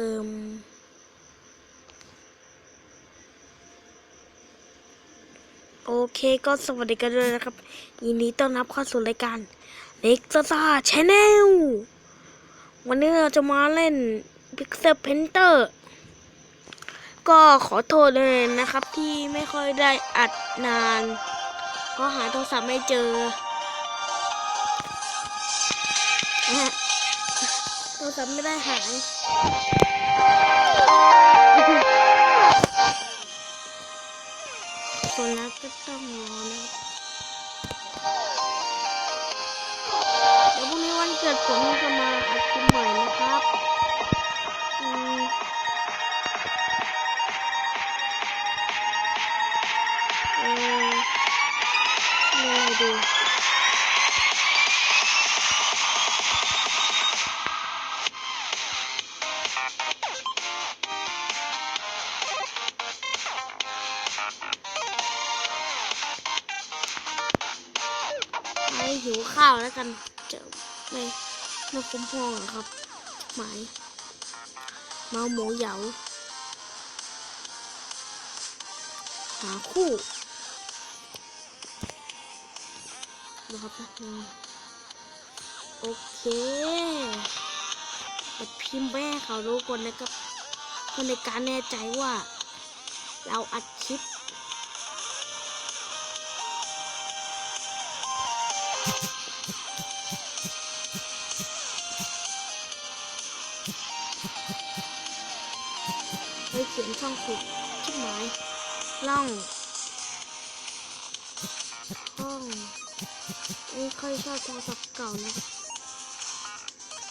เอิม โอเคก็สวัสดีกันด้วยนะครับ ยินดีต้อนรับเข้าสู่รายการเล็กซ่าชแนลวันนี้เราจะมาเล่น Pixel Painter ก็ขอโทษเลยนะครับที่ไม่ค่อยได้อัดนาน เพราะหาโทรศัพท์ไม่เจอโทรศัพท์ไม่ได้หาย คนรักก็ต้องรอนะเดี๋ยวพรุ่งนี้วันเกิดผมจะมาอัดคลิปใหม่นะครับอืมเออไม่ด้ จะไม่ไม่คุ้มพองอะครับหมายเมาหมูเหยาหาคู่นะครับนะโอเคแต่พิมพ์ไปให้เขารู้ก่อนนะครับเพื่อในการแน่ใจว่า เราอัด ไปเขียนช่องขุดชิ้นไม้ล่องห้องไม่ค่อยชอบโทรศัพท์เก่านะ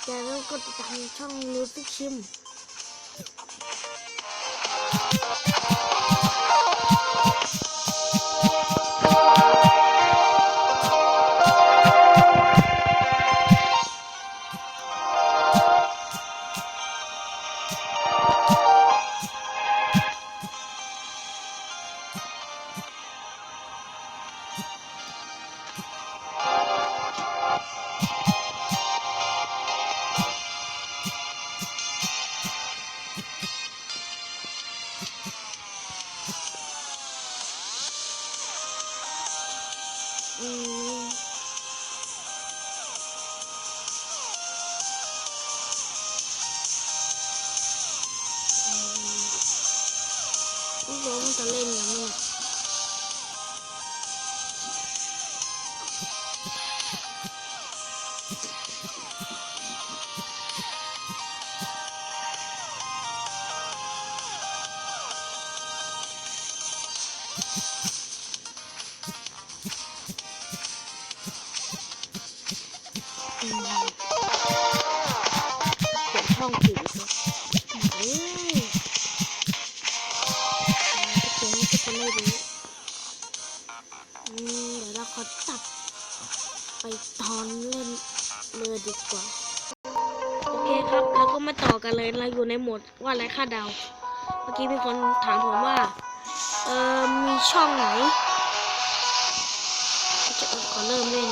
อย่าลืมกดติดตามช่องนิวสิชิม Thank you. อื ดีกว่า โอเคครับ แล้วก็มาต่อกันเลย เราอยู่ในโหมดว่าไรค่าดาว เมื่อกี้มีคนถามผมว่า เออมีช่องไหนจะขอเริ่มเล่น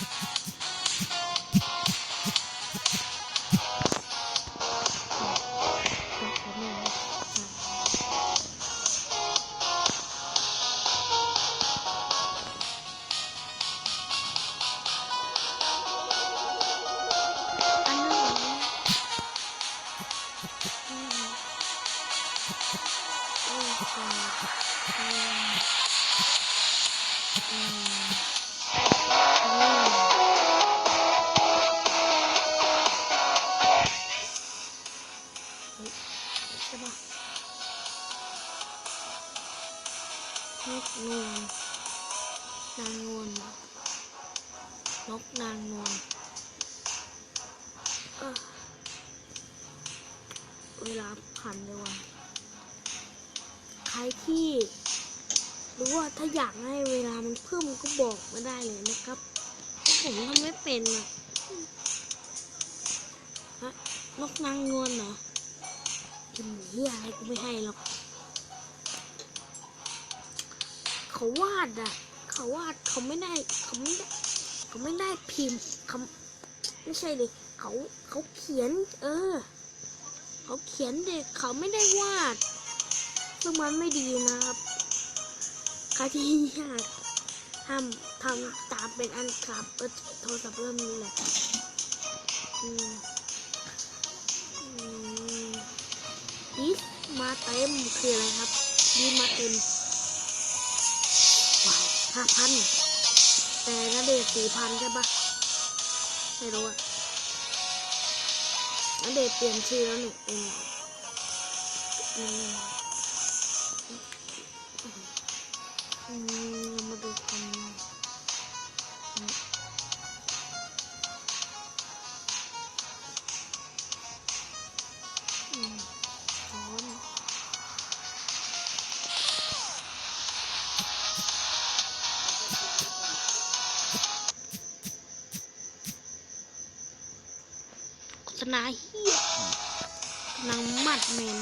ก็ ที่ หรือว่าถ้าอยากให้เวลามันเพิ่มก็บอกมาได้เลยนะครับผมทำไม่เป็นอะฮะนกนางนวลเหรอกินเหี้ยอะไรกูไม่ให้หรอกเขาวาดอะเขาวาดเขาไม่ได้เขาไม่ได้เขาไม่ได้พิมพ์เขาไม่ใช่เลยเขาเขาเขียน เออ เขาเขียนเด็กเขาไม่ได้วาด ซึ่งมันไม่ดีนะครับใครที่อยากห้ามทำตามเป็นอันขับเออโทรศัพท์เริ่มนี้แหละอืมอืมดิสมาเต็มคืออะไรครับดิสมาเต็มว้าวห้าพันแต่นาเดชสี่พันใช่ปะไม่รู้อะนาเดชเปลี่ยนชื่อแล้วนี่เป็น เรามาดูกันอืมอืมร้อนโฆษณาเฮียกำลังมัดเมน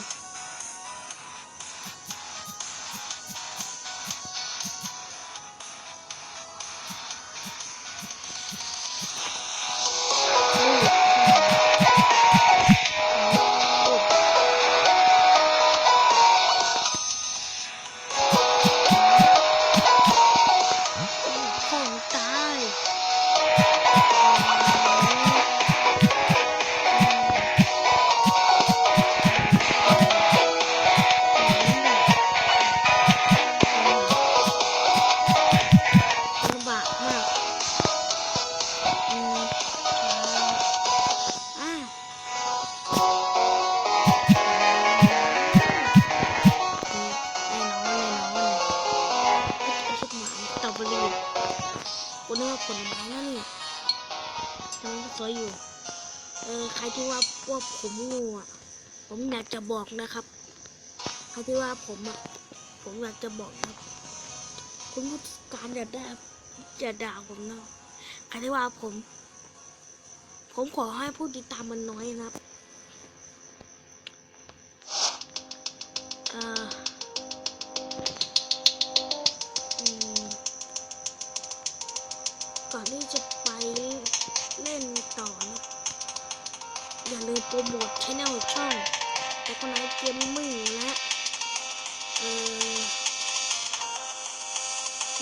ตรอเบอรี่กูนึกว่าผลไม้นั่นนี่ยังสวยอยู่ เออใครที่ว่าว่าผมงูอะ ผมอยากจะบอกนะครับ ใครที่ว่าผมอะ ผมอยากจะบอกนะคุณผู้จัดการอย่าได้อย่าด่าผมนะใครที่ว่าผม ผมขอให้ผู้ติดตามมันน้อยนะครับ เอ่อ โปรโมทชแนลช่องแต่คนไหนเกมมิ่งและเออ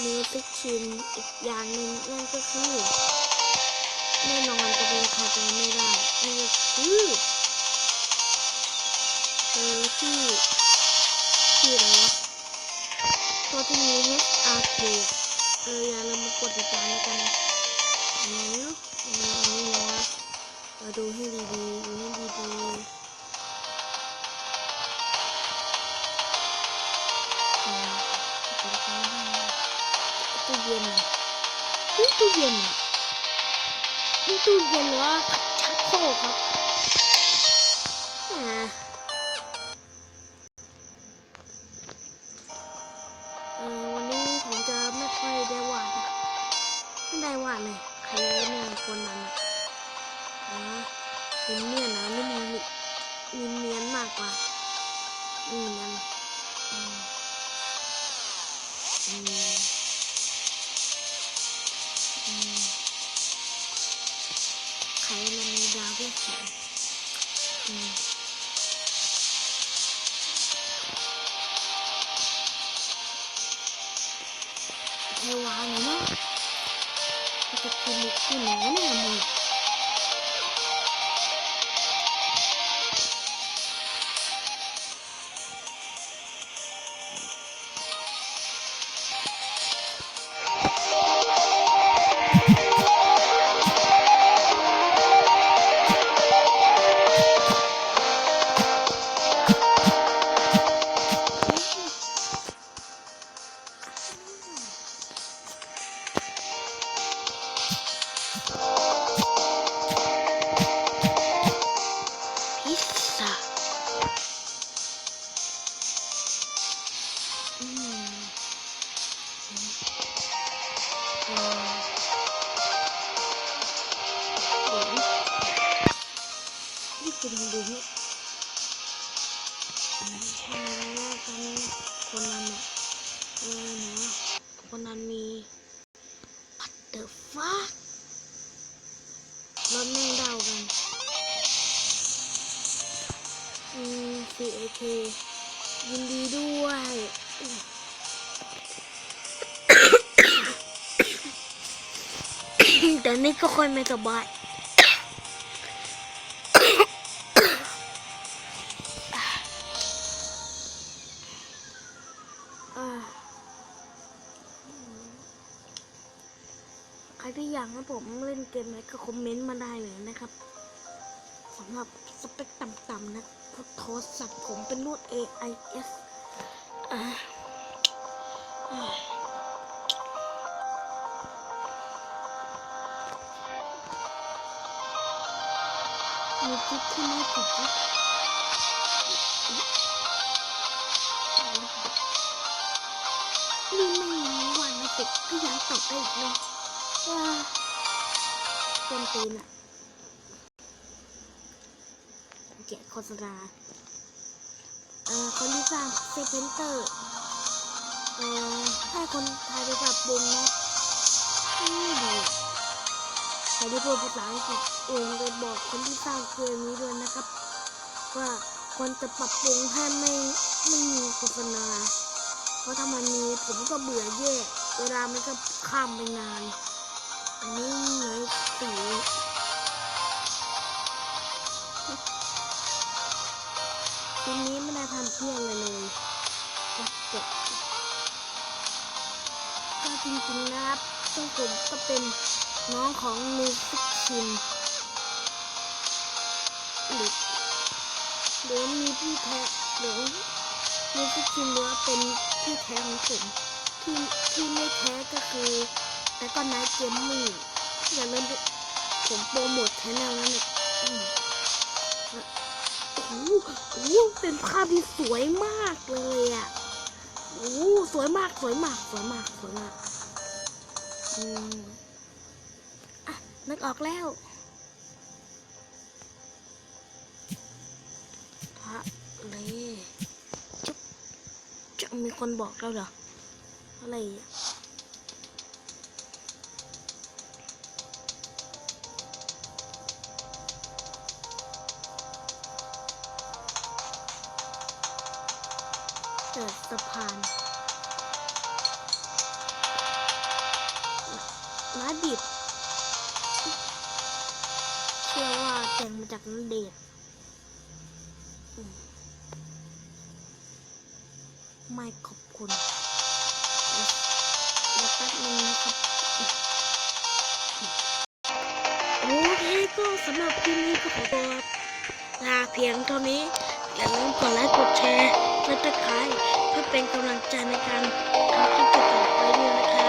มิวสิกชินอีกอย่างหนึ่งนั่นก็คือแน่นอนจะเป็นใครไปไม่ได้นั่นก็คือเออที่ที่อะไรวะตัวที่มี HRK เอออย่าลืมกดติดตามกันนะเนี่ยนี่นะ มาดูให้ดีๆดูให้ดีๆอ่ากดติ มันมีดาว แต่นี่ก็ค่อยไม่สบายใครที่อยากให้ผมเล่นเกมอะไรก็คอมเมนต์มาได้เลยนะครับสำหรับสเปคต่ำๆนะพราะโทรศัพท์ผมเป็นรุ่น AIS อ่าอ่า จิ๊กที่ไม่ติดจิ๊กนี่ไม่ยังวันไม่ติดก็ยังตกได้อีกเลยว้าเต็มตีนอะเกียโฆษณาเอ่อคนที่สร้างเซเพนเตอร์เอ่อให้คนไทยไปปรับปรุงนะนี่ดี ใครที่พูดภาษาอังกฤษเองไปบอกคนที่สร้างเกมนี้ด้วยนะครับ ว่าควรจะปรับปรุงให้ไม่ไม่มีโฆษณา เพราะถ้ามันมีผมก็เบื่อแย่เวลามันก็ข้ามไปนาน อันนี้เหนื่อยตีทีนี้ไม่ได้ทำเพี้ยอะไรเลยจบก็จริงๆนะครับซึ่งผมก็เป็น น้องของมิวสิกชินหรือหรือมีพี่แท้หรือมิวสิกชินหรือว่าเป็นพี่แท้ของผมที่ที่ไม่แท้ก็คือแต่ก็นายเกมมิ่อย่าลืมผมโปรโมทแชนแนลนั่นะอืมโอ้โหเป็นภาพที่สวยมากเลยอะโอ้สวยมากสวยมากสวยมากสวยมากอืม นึกออกแล้วทะเลจุ๊บจะมีคนบอกแล้วเหรอ อะไรอะเกิดสะพาน เดชน์อืมไม่ขอบคุณเดี๋ยวแป๊บนึงนะครับ โอเคก็สำหรับคลิปนี้ก็ขอตัวลาเพียงเท่านี้ อย่าลืมกดไลค์กดแชร์และตะไคร้เพื่อเป็นกำลังใจในการทำคลิปต่อไปด้วยนะครับ